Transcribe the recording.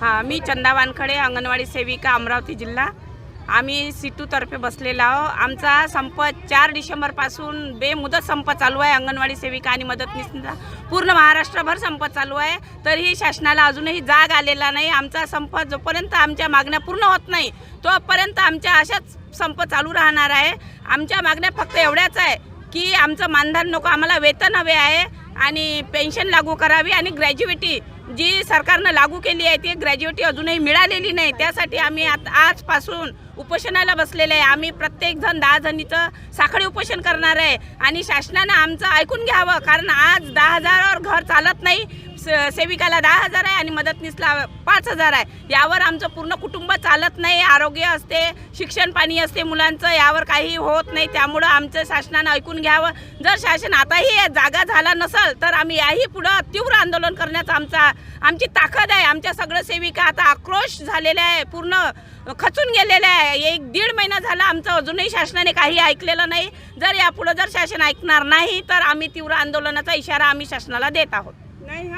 हा मी चंदा वानखडे अंगणवाडी सेविका अमरावती जिल्हा. आम्ही सिटूतर्फे बसलेला आहो आमचा संप चार डिसेंबरपासून बेमुदत संप चालू आहे. अंगणवाडी सेविका आणि मदतनीसचा पूर्ण महाराष्ट्रभर संप चालू आहे. तरीही शासनाला अजूनही जाग आलेला नाही. आमचा संप जोपर्यंत आमच्या मागण्या पूर्ण होत नाही तोपर्यंत आमच्या अशाच संप चालू राहणार आहे. आमच्या मागण्या फक्त एवढ्याच आहे. की आमचं मानधन नको आम्हाला वेतन हवे आहे आणि पेन्शन लागू करावी आणि ग्रॅज्युएटी जी सरकारनं लागू केली आहे ती ग्रॅज्युएटी अजूनही मिळालेली नाही. त्यासाठी आम्ही आता आजपासून उपोषणाला बसलेले आहे. आम्ही प्रत्येकजण दहा जणीचं साखळी उपोषण करणार आहे. आणि शासनानं आमचं ऐकून घ्यावं कारण आज दहा हजारावर घर चालत नाही. सेविकाला दहा हजार आहे आणि मदतनीसला पाच हजार आहे. यावर आमचं पूर्ण कुटुंब चालत नाही. आरोग्य असते शिक्षण पाणी असते मुलांचं यावर काही होत नाही. त्यामुळं आमचं शासनानं ऐकून घ्यावं. जर शासन आताही जागा झाला नसेल तर आम्ही याही पुढं तीव्र आंदोलन करण्याचा आमचा आमची ताकद आहे. आमच्या सगळं सेविका आता आक्रोश झालेल्या आहे पूर्ण खचून गेलेल्या आहे. एक दीड महिना झाला आमचं अजूनही शासनाने काही ऐकलेलं नाही. जर यापुढं जर शासन ऐकणार नाही तर आम्ही तीव्र आंदोलनाचा इशारा आम्ही शासनाला देत आहोत. नाही